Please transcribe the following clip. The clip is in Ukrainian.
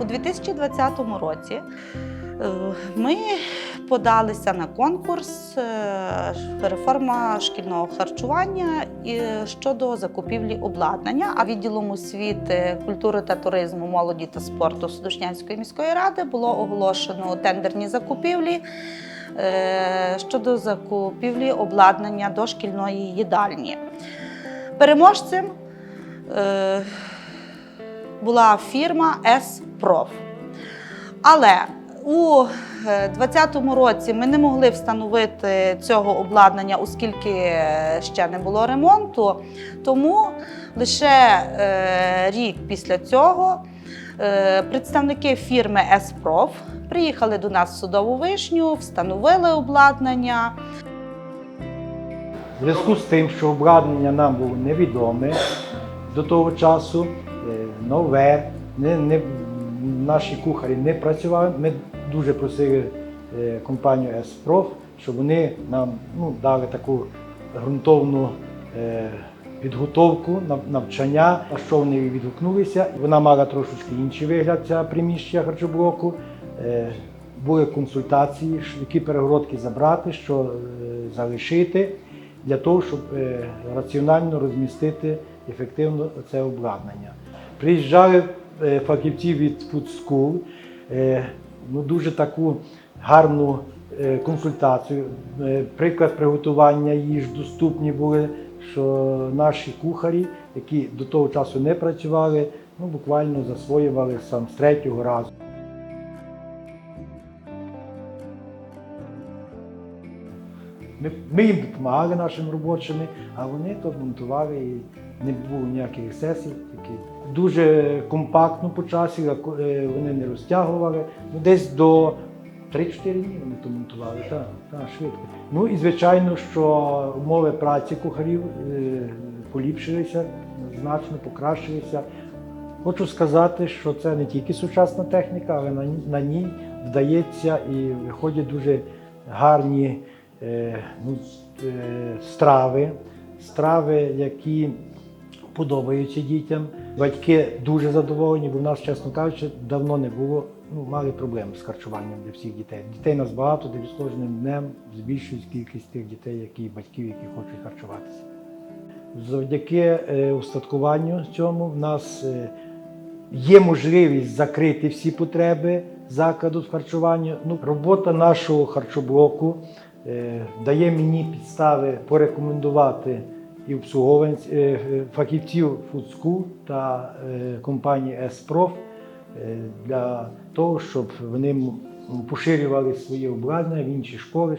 У 2020 році е, ми подалися на конкурс е, реформа шкільного харчування щодо закупівлі обладнання. А відділом освіти, культури та туризму, молоді та спорту Судушнянської міської ради було оголошено тендерні закупівлі е, щодо закупівлі обладнання до шкільної їдальні. Переможцем е, була фірма «С-Проф». Але у 2020 році ми не могли встановити цього обладнання, оскільки е, ще не було ремонту. Тому лише е, рік після цього е, представники фірми «С-Проф» приїхали до нас в судову вишню, встановили обладнання. В зв'язку з тим, що обладнання нам було невідоме до того часу, е, нове, не, не, наші кухарі не працювали. Ми дуже просили е, компанію «Еспроф», щоб вони нам ну, дали таку ґрунтовну е, підготовку, нав- навчання, на що вони відгукнулися. Вона мала трошечки інший вигляд, ця приміщення харчоблоку. Е, Були консультації, які перегородки забрати, що е, залишити для того, щоб е, раціонально розмістити ефективно це обладнання. Приїжджали е, фахівці від Food School, е, ну, дуже таку гарну е, консультацію, приклад приготування їж доступні були, що наші кухарі, які до того часу не працювали, ну, буквально засвоювали сам з третього разу. Ми, ми їм допомагали нашим робочим, а вони то монтували і не було ніяких сесій. Такі. Дуже компактно по часі, е, вони не розтягували. Ну, десь до 3-4 дні вони то монтували, так, так, швидко. Ну і звичайно, що умови праці кухарів е, поліпшилися, значно покращилися. Хочу сказати, що це не тільки сучасна техніка, але на, на ній вдається і виходять дуже гарні е, ну, е, страви, страви, які подобаються дітям. Батьки дуже задоволені, бо в нас, чесно кажучи, давно не було, ну, мали проблем з харчуванням для всіх дітей. Дітей нас багато, де з кожним днем збільшується кількість тих дітей, які батьків, які хочуть харчуватися. Завдяки е, устаткуванню цьому в нас е, є можливість закрити всі потреби закладу з харчування. Ну, робота нашого харчоблоку е, дає мені підстави порекомендувати і обслуговувань е, е, фахівців Фудску та е, компанії S-Prof е, для того, щоб вони поширювали свої обладнання в інші школи.